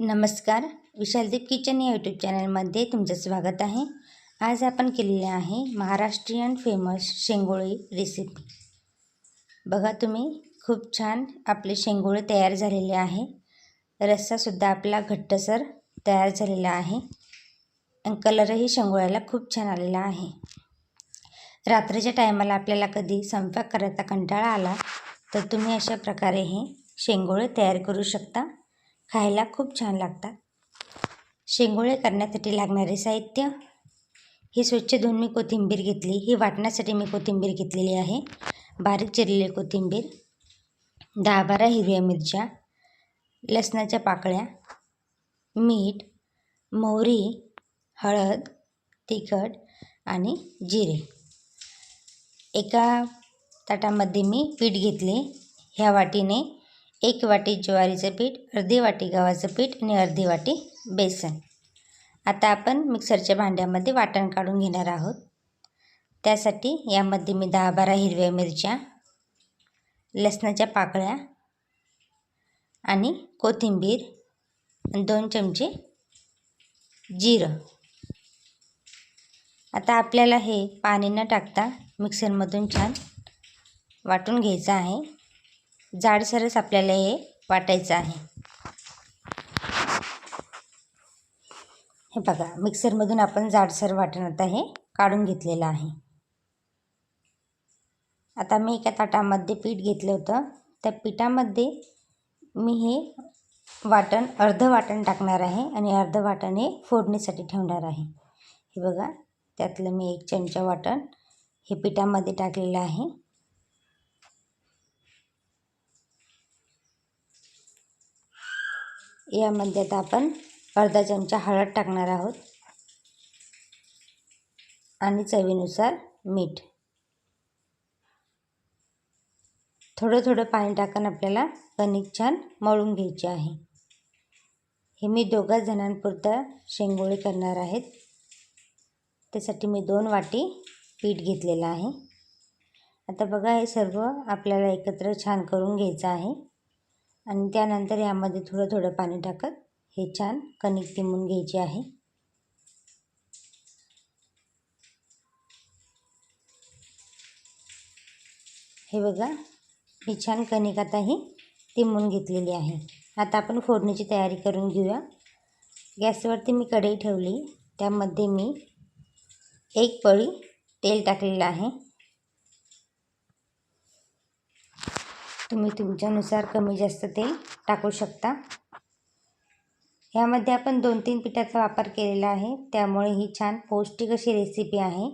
नमस्कार विशालदीप किचन या यूट्यूब चॅनलमध्ये तुमचं स्वागत आहे. आज आपण केलेले आहे महाराष्ट्रीयन फेमस शेंगोळी रेसिपी बघा तुम्ही खूप छान आपले शेंगोळे तयार झालेले आहे. रस्सासुद्धा आपला घट्टसर तयार झालेला आहे. कलरही शेंगोळ्याला खूप छान आलेला आहे. रात्रीच्या टायमाला आपल्याला कधी स्वयंपाक करायचा कंटाळा आला तर तुम्ही अशा प्रकारे हे शेंगोळे तयार करू शकता. खायला खूप छान लागतात. शेंगोळे करण्यासाठी लागणारे साहित्य. ही स्वच्छ धुवून मी कोथिंबीर घेतली. ही वाटण्यासाठी मी कोथिंबीर घेतलेली आहे. बारीक चिरलेली कोथिंबीर. दहा बारा हिरव्या मिरच्या. लसणाच्या पाकळ्या. मीठ. मोहरी. हळद. तिखट. आणि जिरे. एका ताटामध्ये मी पीठ घेतले. ह्या वाटीने एक वाटी ज्वारीचं पीठ अर्धी वाटी गव्हाचं पीठ आणि अर्धी वाटी बेसन. आता आपण मिक्सरच्या भांड्यामध्ये वाटण काढून घेणार आहोत. त्यासाठी यामध्ये मी दहा बारा हिरव्या मिरच्या लसणाच्या पाकळ्या आणि कोथिंबीर दोन चमचे जिरं. आता आपल्याला हे पाणी न टाकता मिक्सरमधून छान वाटून घ्यायचं आहे. जाडसरच आपल्याला हे वाटायचं आहे. हे बघा मिक्सरमधून आपण जाडसर वाटण आता हे काढून घेतलेलं आहे. आता मी एका ताटामध्ये पीठ घेतलं होतं. त्या पिठामध्ये मी हे वाटण अर्ध वाटण टाकणार आहे आणि अर्ध वाटण हे फोडणीसाठी ठेवणार आहे. हे बघा त्यातलं मी एक चमचा वाटण हे पिठामध्ये टाकलेलं आहे. यामध्ये आता आपण अर्धा चमचा हळद टाकणार आहोत आणि चवीनुसार मीठ. थोडं थोडं पाणी टाकून आपल्याला कणिक छान मळून घ्यायचे आहे. हे मी दोघा जणांपुरतं शेंगोळी करणार आहेत. त्यासाठी मी दोन वाटी पीठ घेतलेलं आहे. आता बघा हे सर्व आपल्याला एकत्र छान करून घ्यायचं आहे. आणि त्यानंतर यामध्ये थोडं थोडं पाणी टाकत हे छान कणिक तिमून घ्यायचे आहे. हे बघा मी छान कणिक आता ही तिंबून घेतलेली आहे. आता आपण फोडणीची तयारी करून घेऊया. गॅसवरती मी कढई ठेवली. त्यामध्ये मी एक पळी तेल टाकलेलं आहे. तुम्ही तुमच्यानुसार कमी जास्त तेल टाकू शकता. ह्यामध्ये आपण दोन तीन पिठाचा वापर केलेला आहे. त्यामुळे ही छान पौष्टिक अशी रेसिपी आहे.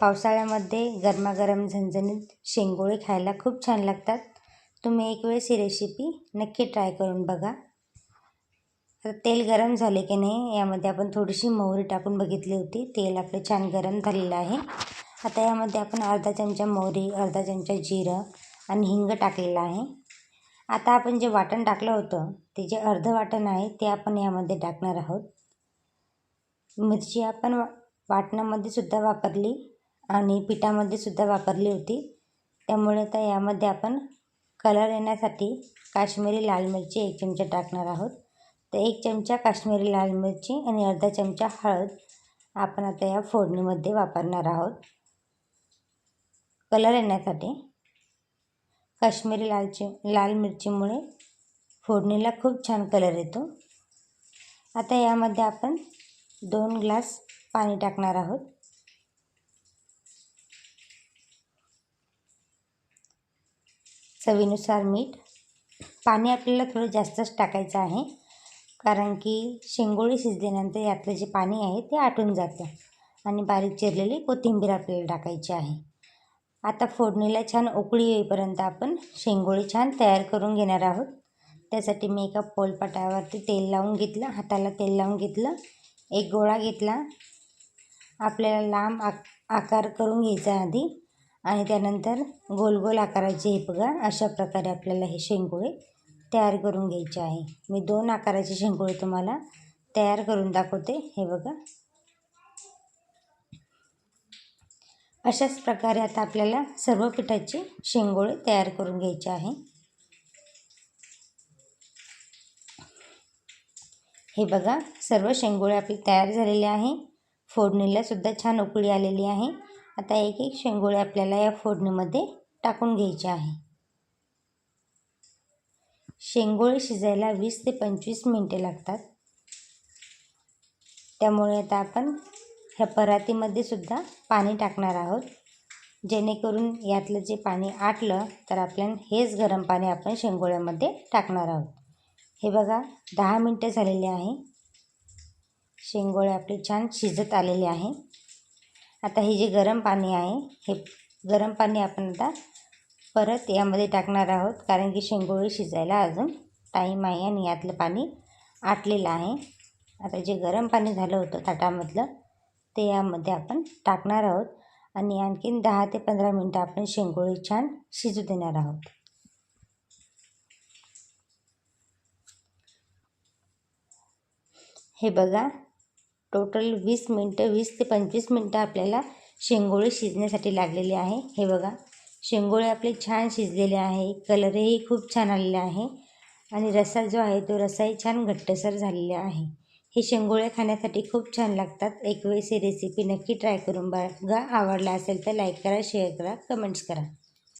पावसाळ्यामध्ये गरमागरम झणझणीत शेंगोळे खायला खूप छान लागतात. तुम्ही एक वेळेस ही रेसिपी नक्की ट्राय करून बघा. तर तेल गरम झाले की नाही यामध्ये आपण थोडीशी मोहरी टाकून बघितली होती. तेल आपलं छान गरम झालेलं आहे. आता यामध्ये आपण अर्धा चमचा मोहरी अर्धा चमचा जिरं आणि हिंग टाकलेलं आहे. आता आपण जे वाटण टाकलं होतं ते जे अर्ध वाटण आहे ते आपण यामध्ये टाकणार आहोत. मिरची आपण वा वाटणामध्ये सुद्धा वापरली आणि पिठामध्ये सुद्धा वापरली होती. त्यामुळे आता यामध्ये आपण कलर येण्यासाठी काश्मीरी लाल मिरची एक चमचा टाकणार आहोत. तर एक चमचा काश्मीरी लाल मिरची आणि अर्धा चमचा हळद आपण आता या फोडणीमध्ये वापरणार आहोत. कलर येण्यासाठी काश्मीरी लालची लाल मिरचीमुळे फोडणीला खूप छान कलर येतो. आता यामध्ये आपण दोन ग्लास पाणी टाकणार आहोत. चवीनुसार मीठ. पाणी आपल्याला थोडं जास्तच टाकायचं आहे कारण की शेंगोळी शिजल्यानंतर यातलं जे पाणी आहे ते आटून जातं आणि बारीक चिरलेली कोथिंबीर आपल्याला टाकायची आहे. आता फोडणीला छान उकळी येईपर्यंत आपण शेंगोळी छान तयार करून घेणार आहोत. त्यासाठी मी एका पोलपाटावरती तेल लावून घेतलं हाताला तेल लावून घेतलं एक गोळा घेतला. आपल्याला लांब आक आकार करून घ्यायचा आधी आणि त्यानंतर गोल गोल आकाराचे हे बघा अशा प्रकारे आपल्याला हे शेंगोळे तयार करून घ्यायचे आहे. मी दोन आकाराचे शेंगोळे तुम्हाला तयार करून दाखवते. हे बघा अशाच प्रकारे आता आपल्याला सर्व पिठाचे शेंगोळे तयार करून घ्यायचे आहे. हे बघा सर्व शेंगोळे आपले तयार झालेले आहे. फोडणीला सुद्धा छान उकळी आलेली आहे. आता एक एक शेंगोळे आपल्याला या फोडणीमध्ये टाकून घ्यायचे आहे. शेंगोळे शिजायला वीस ते पंचवीस मिनटे लागतात. त्यामुळे आता आपण ह्या परातीमध्ये सुद्धा पाणी टाकणार आहोत. जेणेकरून यातलं जे पाणी आटलं तर आपल्या हेच गरम पाणी आपण शेंगोळ्यामध्ये टाकणार आहोत. हे बघा दहा मिनटं झालेले आहे. शेंगोळे आपले छान शिजत आलेले आहे. आता हे जे गरम पाणी आहे हे गरम पाणी आपण आता परत यामध्ये टाकणार आहोत कारण की शेंगोळे शिजायला अजून टाईम आहे आणि यातलं पाणी आटलेलं आहे. आता जे गरम पाणी झालं होतं ताटामधलं ते यामध्ये आपण टाकणार आहोत. आणि आणखीन दहा ते पंधरा मिनटं आपण शेंगोळे छान शिजू देणार आहोत. हे बघा टोटल वीस मिनटं वीस ते पंचवीस मिनटं आपल्याला शेंगोळे शिजण्यासाठी लागलेले आहे. हे बघा शेंगोळे आपले छान शिजलेले आहे. कलरही खूप छान आलेला आहे. आणि रस्सा जो आहे तो रसाही छान घट्टसर झालेला आहे. हे शेंगोळे खाण्यासाठी खूप छान लागतात. एक वेळेस ही रेसिपी नक्की ट्राय करून बघा. आवडला असेल तर लाईक करा शेअर करा कमेंट्स करा.